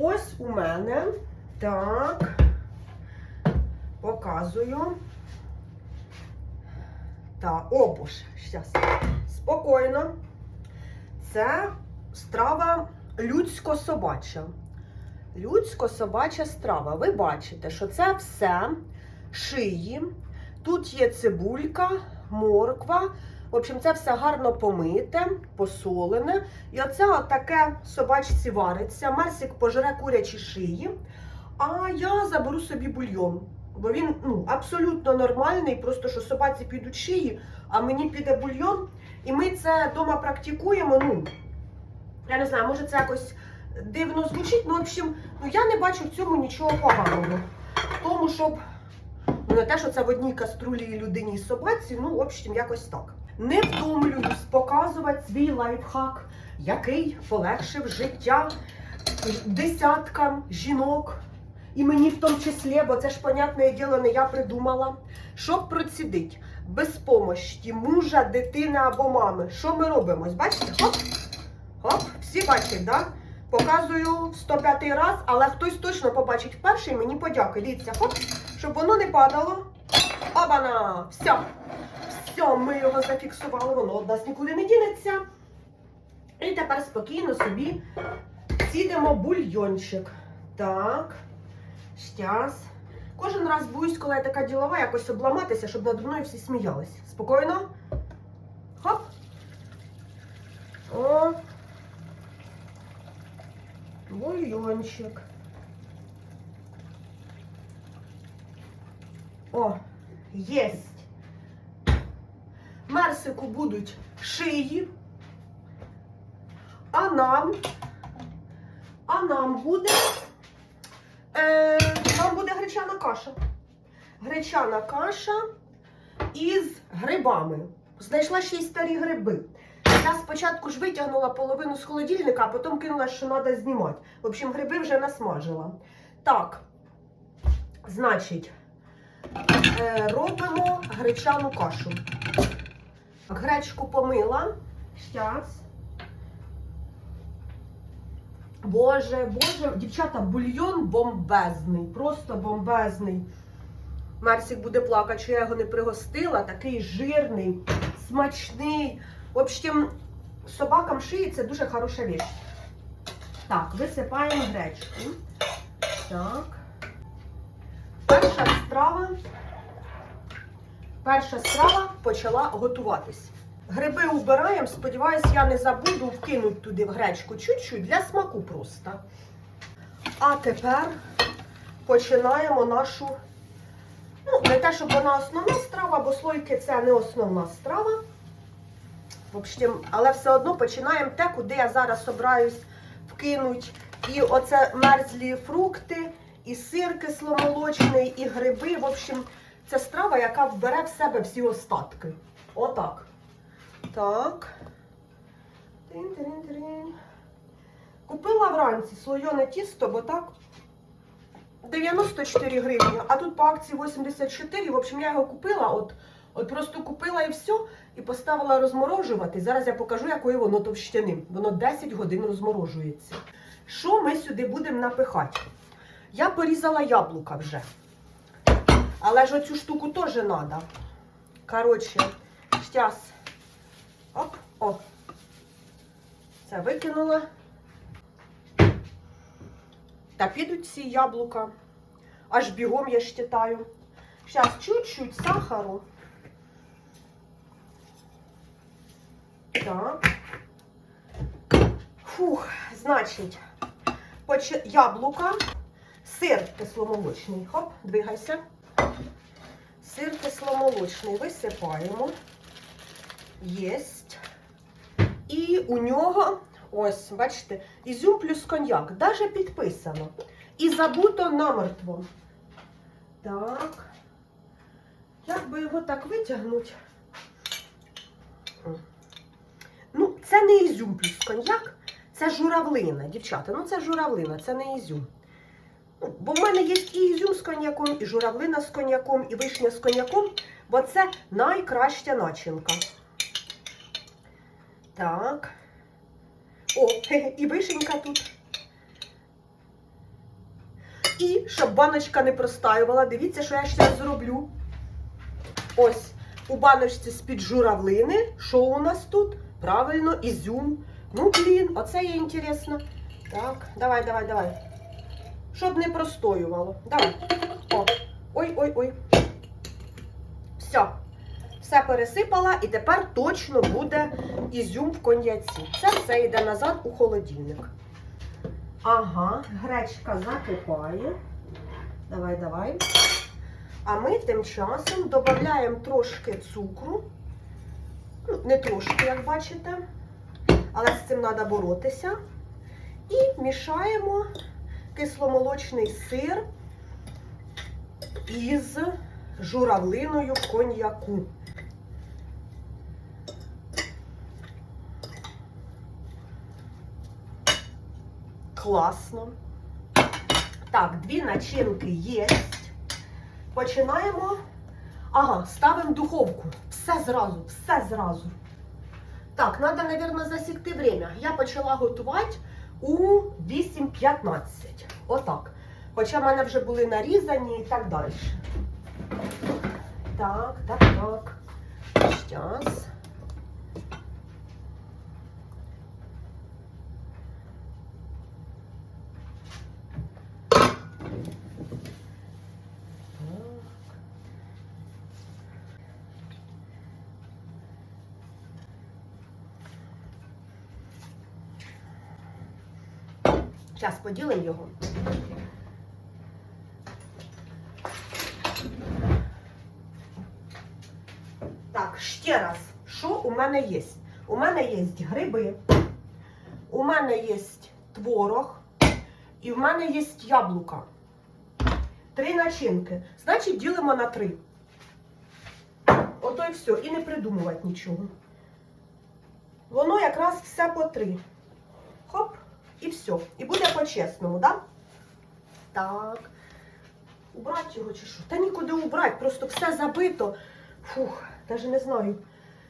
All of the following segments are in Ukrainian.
Ось у мене. Так. Показую. Так, о боже, щас. Спокійно. Це страва людсько-собача. Людсько-собача страва. Ви бачите, що це все шиї. Тут є цибулька, морква. В общем, це все гарно помите, посолене. І оце таке собачці вариться. Мерсик пожере курячі шиї. А я заберу собі бульйон. Бо він ну, абсолютно нормальний, просто що собаці підуть шиї, а мені піде бульйон. І ми це вдома практикуємо. Ну, я не знаю, може це якось дивно звучить, ну, в общем, ну я не бачу в цьому нічого поганого. В тому, щоб ну, не те, що це в одній каструлі людині і собаці, ну, в общем, якось так. Не втомлююсь показувати свій лайфхак, який полегшив життя десяткам жінок. І мені в тому числі, бо це ж, понятне діло, не я придумала. Щоб процідить без помощі мужа, дитини або мами. Що ми робимо? Бачите? Хоп, хоп, всі бачать, да? Показую в 105 раз, але хтось точно побачить вперше і мені подякує. Дивіться, хоп, щоб воно не падало. Обана! Все. Все, ми його зафіксували, воно від нас нікуди не дінеться. І тепер спокійно собі сідемо бульйончик. Так. Щас. Кожен раз боюсь, коли я така ділова, якось обламатися, щоб надо мною всі сміялись. Спокійно. Хоп. О. Бульйончик. О, єсть. Мерсику будуть шиї. А нам, а нам буде, е, нам буде гречана каша. Гречана каша із грибами. Знайшла ще й старі гриби. Я спочатку ж витягнула половину з холодильника, а потім кинула, що треба знімати. В общем, гриби вже насмажила. Так, значить, е, робимо гречану кашу. Гречку помила. Щас. Боже, боже, дівчата, бульйон бомбезний, просто бомбезний. Марсик буде плакати, що я його не пригостила. Такий жирний, смачний. В общем, собакам шиї це дуже хороша річ. Так, висипаємо гречку. Так. Перша страва. Перша страва почала готуватись. Гриби убираємо, сподіваюсь, я не забуду вкинути туди в гречку чуть-чуть для смаку просто. А тепер починаємо нашу, ну, не те, щоб вона основна страва, бо слойки це не основна страва. В але все одно починаємо те, куди я зараз собираюсь вкинути. І оце мерзлі фрукти, і сир кисломолочний, і гриби. В общем, це страва, яка вбере в себе всі остатки. Отак. Так. Тин-тин-тин. Купила вранці слойоне тісто, бо так 94 гривні, а тут по акції 84. В общем, я його купила, от, от просто купила і все, і поставила розморожувати. Зараз я покажу, якої воно товщини. Воно 10 годин розморожується. Що ми сюди будемо напихати? Я порізала яблука вже. Але ж оцю штуку теж треба. Коротше, зараз. Оп, о. Це викинула. Та підуть ці яблука. Аж бігом я щитаю. Зараз чуть-чуть сахару. Так. Фух, значить, поч... яблука, сир кисломолочний. Хоп, двигайся. Сир кисломолочний висипаємо. Єсть. І у нього, ось, бачите, ізюм плюс коньяк. Даже підписано. І забуто намертво. Так. Як би його так витягнути? Ну, це не ізюм плюс коньяк, це журавлина, дівчата. Ну, це журавлина, це не ізюм. Бо в мене є і ізюм з коньяком, і журавлина з коньяком, і вишня з коньяком, бо це найкраща начинка. Так. О, і вишенька тут. І щоб баночка не простаювала, дивіться, що я ще зроблю. Ось у баночці з-під журавлини. Що у нас тут? Правильно, ізюм. Ну, блін, оце є інтересно. Так, давай, давай, давай. Щоб не простоювало. Давай. О. Ой, ой, ой. Все. Все пересипала і тепер точно буде ізюм в коньяці. Це все йде назад у холодильник. Ага, гречка закипає. Давай, давай. А ми тим часом додаємо трошки цукру. Ну, не трошки, як бачите, але з цим треба боротися. І мішаємо кисломолочний сир із журавлиною коньяку. Класно. Так, дві начинки є. Починаємо. Ага, ставимо духовку. Все зразу, все зразу. Так, треба, мабуть, засікти время. Я почала готувати у 8.15. Отак. Хоча в мене вже були нарізані і так далі. Так, так, так. Щас. Зараз поділимо його. Так, ще раз, що у мене є? У мене є гриби, у мене є творог і в мене є яблука. Три начинки. Значить, ділимо на три. Ото і все. І не придумувати нічого. Воно якраз все по три. Хоп, і все. І буде по-чесному? Да? Так. Убрати його чи що? Та нікуди убрати, просто все забито. Фух, навіть не знаю,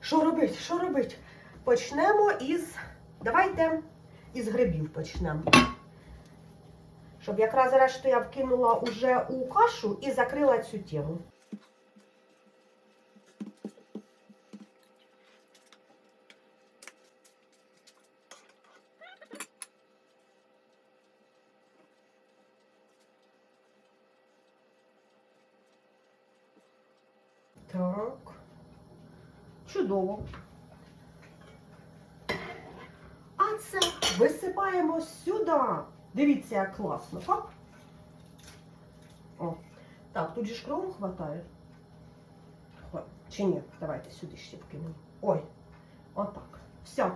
що робити, що робити. Почнемо із. Давайте із грибів почнемо. Щоб якраз решту я вкинула уже у кашу і закрила цю тему. Так. Чудово. А це висипаємо сюди. Дивіться, як класно. Хоп. О. Так, тут же ж крову хватає. Хва- Чи ні? Давайте сюди ще вкинемо. Ой. Отак. Все.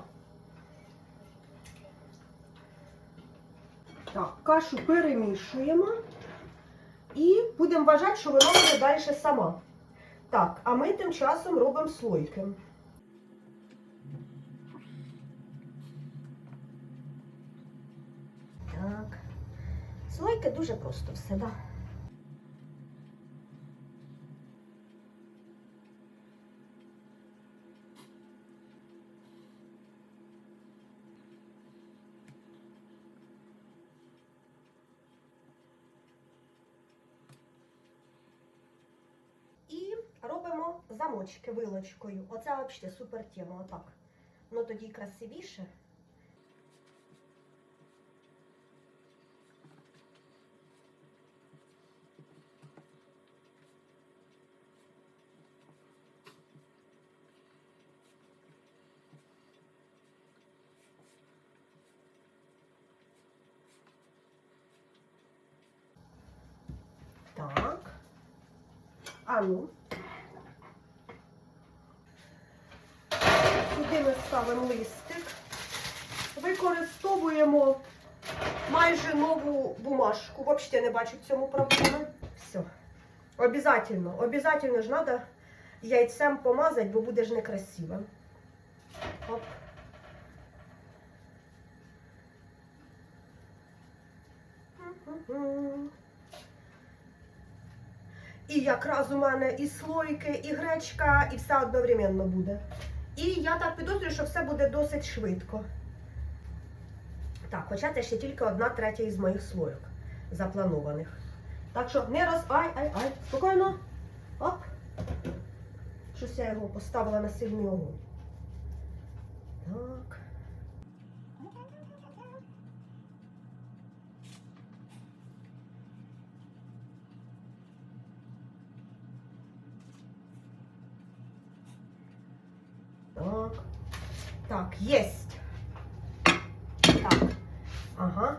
Так, кашу перемішуємо. І будемо вважати, що вона буде далі сама. Так, а ми тим часом робимо слойки. Так. Слойки дуже просто все, да? І робимо замочки вилочкою. Оце взагалі супер тема. Отак. Ну тоді красивіше. Так. А ну. Сюди ми ставимо листик. Використовуємо майже нову бумажку. Взагалі не бачу в цьому проблеми. Все. Обязательно, обязательно ж треба яйцем помазати, бо буде ж некрасиво. Оп. М-м-м. І якраз у мене і слойки, і гречка, і все одновременно буде. І я так підозрюю, що все буде досить швидко. Так, хоча це ще тільки одна третя із моїх слойок запланованих. Так що не роз... Ай, ай, ай. Спокійно. Оп. Щось я його поставила на сильний огонь. Так. Так. Так, есть. Так. Ага.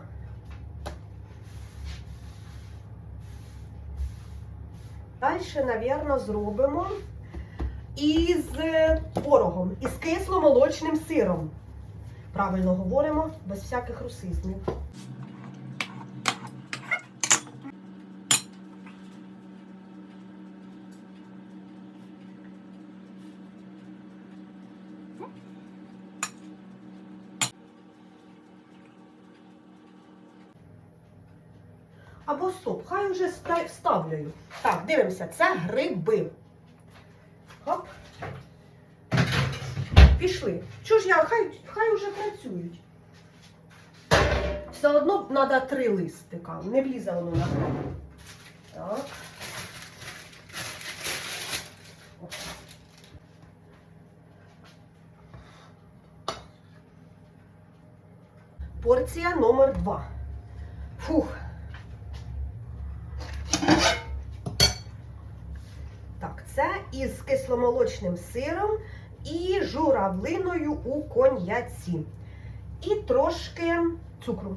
Далі, напевно, зробимо із е, творогом, із кисломолочним сиром. Правильно говоримо, без всяких русизмів. Або стоп, хай вже ста- ставлю. Так, дивимося, це гриби. Хоп. Пішли. Чого ж я, хай, хай вже працюють. Все одно треба три листика. Не влізе воно на мене. Так. Порція номер два. Фух. Так, це із кисломолочним сиром і журавлиною у коньяці. І трошки цукру.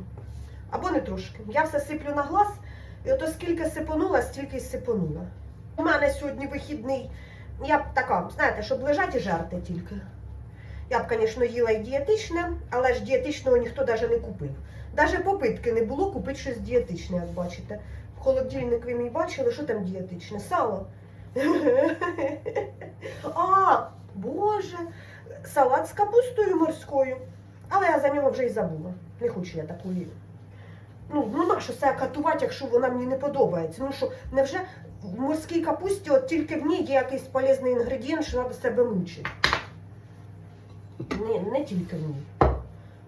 Або не трошки. Я все сиплю на глаз, і ото скільки сипонула, стільки й сипонула. У мене сьогодні вихідний. Я б така, знаєте, щоб лежати і жарти тільки. Я б, звісно, їла і дієтичне, але ж дієтичного ніхто навіть не купив. Навіть попитки не було купити щось дієтичне, як бачите. В холодильник ви мій бачили, що там дієтичне? Сало. А, Боже, салат з капустою морською. Але я за нього вже й забула. Не хочу я такої. Ну, ну нащо це катувати, якщо вона мені не подобається? Ну що, невже в морській капусті от тільки в ній є якийсь полезний інгредієнт, що треба себе мучити? Ні, не тільки в ній.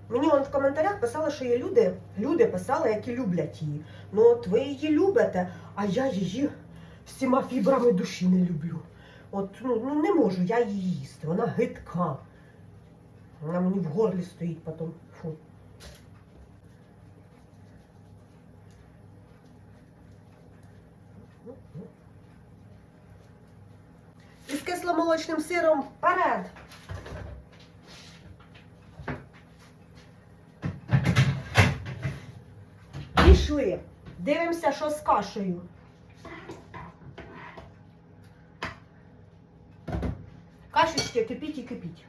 Мені он в коментарях писали, що є люди, люди писали, які люблять її. Ну от ви її любите, а я її всіма фібрами душі не люблю. От ну, ну не можу я її їсти. Вона гидка. Вона мені в горлі стоїть потім. Фу. Із кисломолочним сиром вперед. Пішли. Дивимося, що з кашею. Кашечки кипіть і кипіть.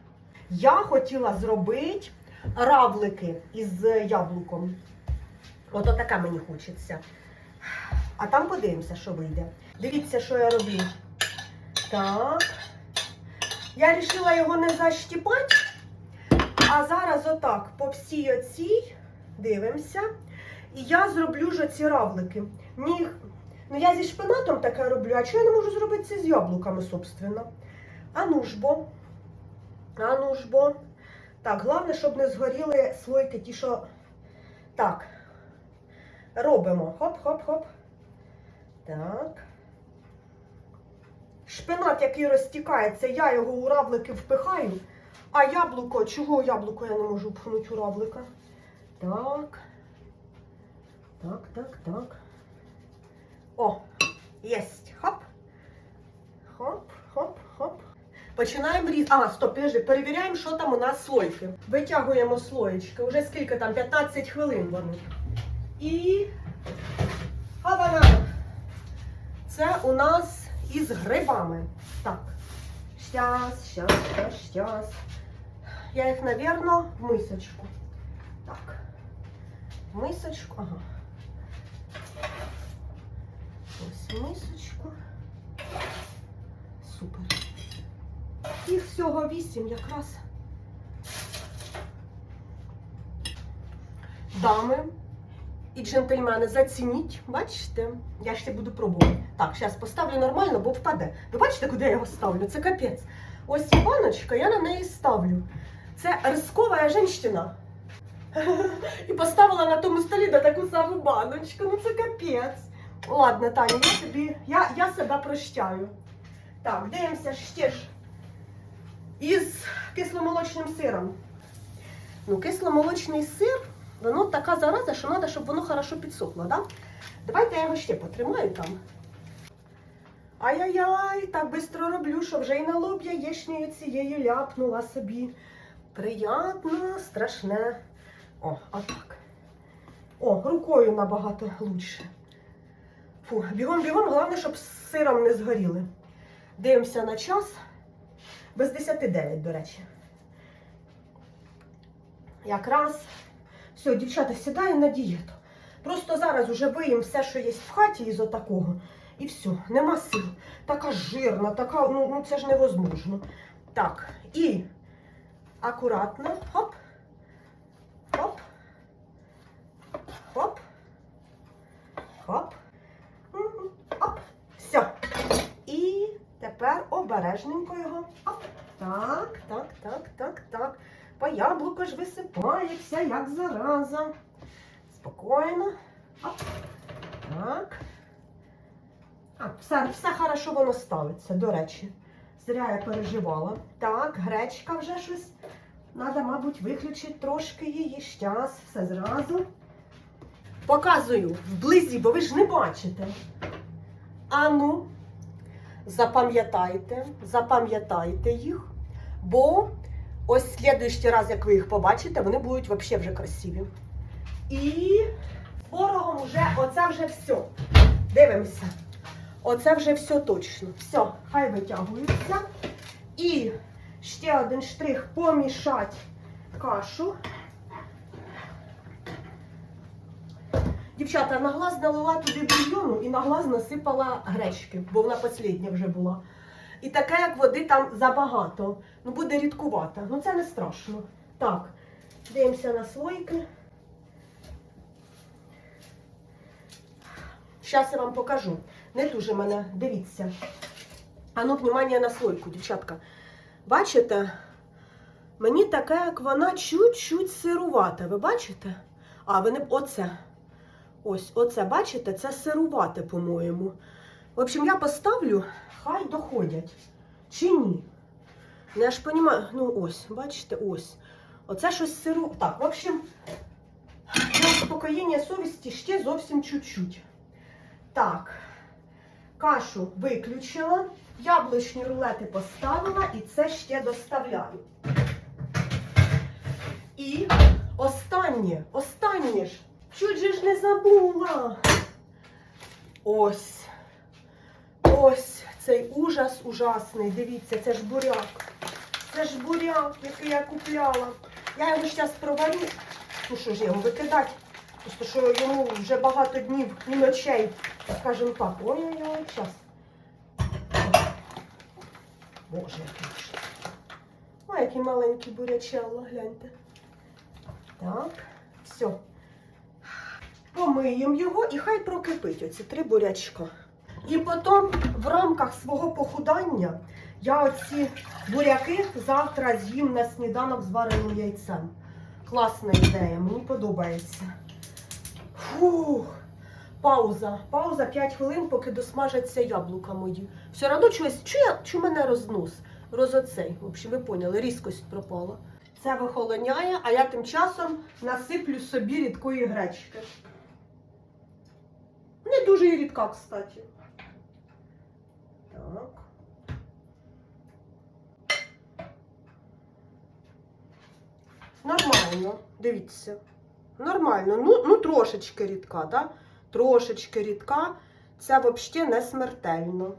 Я хотіла зробити равлики із яблуком. Ото таке мені хочеться. А там подивимося, що вийде. Дивіться, що я роблю. Так. Я вирішила його не защіпати, а зараз отак по всій оцій дивимося. І я зроблю ж ці равлики. Мені Ну, я зі шпинатом таке роблю, а чого я не можу зробити це з яблуками, собственно? А ну ж. А ну. Так, головне, щоб не згоріли слойки ті, що. Так. Робимо. Хоп-хоп-хоп. Так. Шпинат, який розтікається, я його у равлики впихаю. А яблуко, чого яблуко я не можу впхнути у равлика? Так. Так, так, так. О, єсть. Хоп, хоп. Починаємо різ. А, стоп, підожди, перевіряємо, що там у нас слойки. Витягуємо слоєчки. Уже скільки там? 15 хвилин вони. І. Хабана! Це у нас із грибами. Так. Щас, щас, щас, щас. Я їх, навірно, в мисочку. Так. В мисочку. Ага. Ось мисочку. Супер. Їх всього вісім якраз. Дами і джентльмени, зацініть. Бачите? Я ще буду пробувати. Так, зараз поставлю нормально, бо впаде. Ви бачите, куди я його ставлю? Це капець. Ось баночка, я на неї ставлю. Це рискова жінщина. І поставила на тому столі на таку саму баночку. Ну це капець. Ладно, Таня, я тобі, я, я себе прощаю. Так, дивимося ще ж із кисломолочним сиром. Ну, кисломолочний сир, воно така зараза, що треба, щоб воно хорошо підсохло, да? Давайте я його ще потримаю там. Ай-яй-яй, так швидко роблю, що вже і на лоб яєчнею цією ляпнула собі. Приятно, страшне. О, отак. О, рукою набагато лучше. Фу, бігом, бігом, головне, щоб сиром не згоріли. Дивимося на час. Без 10 до речі. Якраз. Все, дівчата, сідаємо на дієту. Просто зараз уже виїм все, що є в хаті із отакого. І все, нема сил. Така жирна, така, ну, ну це ж невозможно. Так, і акуратно, хоп, хоп, хоп, хоп, мгм, оп, все. І тепер обережненько його. Оп. Так, так, так, так, так. По яблуко ж висипається, як зараза. Спокійно. Оп. Так. А, все, все хорошо воно ставиться, до речі. Зря я переживала. Так, гречка вже щось. Надо, мабуть, виключити трошки її. Щас, все зразу. Показую вблизі, бо ви ж не бачите. Ану, запам'ятайте, запам'ятайте їх, бо ось слідуючий раз, як ви їх побачите, вони будуть взагалі вже красиві. І творогом вже, оце вже все. Дивимося. Оце вже все точно. Все, хай витягується. І ще один штрих помішати кашу. Дівчата, на глаз налила туди бульйону і на глаз насипала гречки, бо вона послідня вже була. І таке, як води там забагато. Ну, буде рідкувата. Ну це не страшно. Так, дивимося на слойки. Зараз я вам покажу. Не дуже мене, дивіться. А ну, на слойку, дівчатка. Бачите? Мені така, як вона чуть-чуть сирувата. Ви бачите? А, ви не... Оце. Ось, оце, бачите? Це сирувате, по-моєму. В общем, я поставлю, хай доходять. Чи ні? Ну, я ж розумію, ну ось, бачите, ось. Оце щось сиру. Так, в общем, для успокоєння совісті ще зовсім чуть-чуть. Так, кашу виключила, яблучні рулети поставила і це ще доставляю. І останнє, останнє ж, чуть же ж не забула. Ось. Ось цей ужас ужасний. Дивіться, це ж буряк. Це ж буряк, який я купляла. Я його зараз проварю. Ну що ж його викидати? Просто що йому вже багато днів і ночей, скажімо так. Ой-ой-ой, час. Боже, який. Ой, який маленький бурячело, гляньте. Так, все. Помиємо його і хай прокипить оці три бурячка. І потім в рамках свого похудання я оці буряки завтра з'їм на сніданок з вареним яйцем. Класна ідея, мені подобається. Фух. Пауза. Пауза 5 хвилин, поки досмажаться яблука мої. Все одно чогось, чу, чу мене рознос? Розоцей. В общем, ви поняли, різкость пропала. Це вихолоняє, а я тим часом насиплю собі рідкої гречки. Не дуже і рідка, кстати. Так. Нормально, дивіться. Нормально. Ну, ну трошечки рідка, да? Трошечки рідка. Це взагалі не смертельно.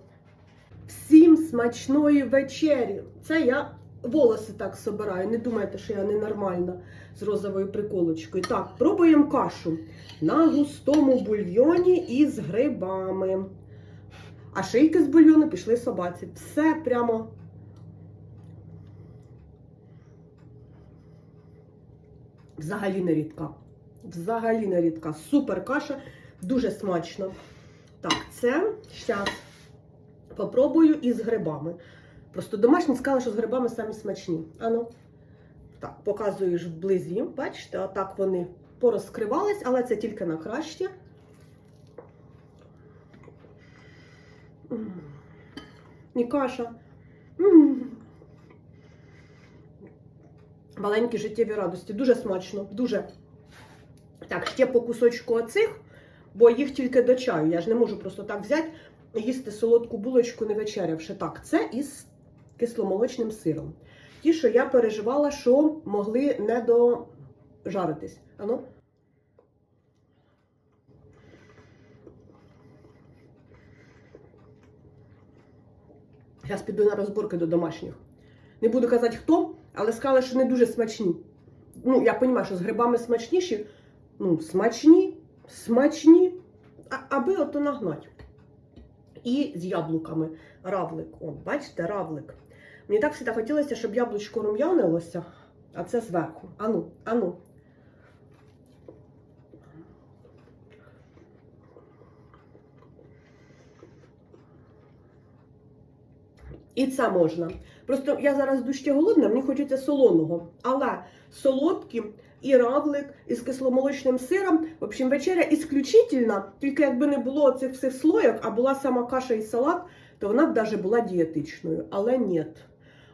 Всім смачної вечері. Це я волоси так собираю. Не думайте, що я ненормальна з розовою приколочкою. Так, пробуємо кашу на густому бульйоні із грибами. А шийки з бульйону пішли собаці. Все прямо. Взагалі не рідка. Взагалі не рідка. Супер каша, дуже смачно. Так, це зараз попробую із грибами. Просто домашні сказали, що з грибами самі смачні. Ану. Так, показую ж вблизі. Бачите, отак вони порозкривались, але це тільки на краще. І каша. Маленькі життєві радості. Дуже смачно, дуже. Так, ще по кусочку оцих, бо їх тільки до чаю. Я ж не можу просто так взяти їсти солодку булочку, не вечерявши. Так, це із кисломолочним сиром. Ті, що я переживала, що могли не дожаритись. Ану. Зараз піду на розборки до домашніх. Не буду казати хто, але сказали, що не дуже смачні. Ну, я розумію, що з грибами смачніші. Ну, смачні, смачні, а, аби ото нагнать. І з яблуками. Равлик. О, бачите, равлик. Мені так завжди хотілося, щоб яблучко рум'янилося, а це зверху. Ану, ану. І це можна. Просто я зараз дуже голодна, мені хочеться солоного. Але солодкі і равлик із кисломолочним сиром. В общем, вечеря ісключительна. Тільки якби не було цих всіх слоїв, а була сама каша і салат, то вона б навіть була дієтичною. Але ні.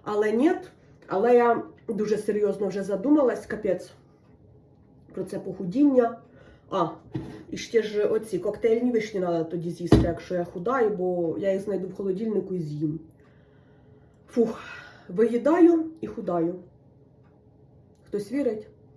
Але ні. Але я дуже серйозно вже задумалась, капець, про це похудіння. А, і ще ж оці коктейльні вишні треба тоді з'їсти, якщо я худаю, бо я їх знайду в холодильнику і з'їм. Фух, виїдаю і худаю. Хтось вірить?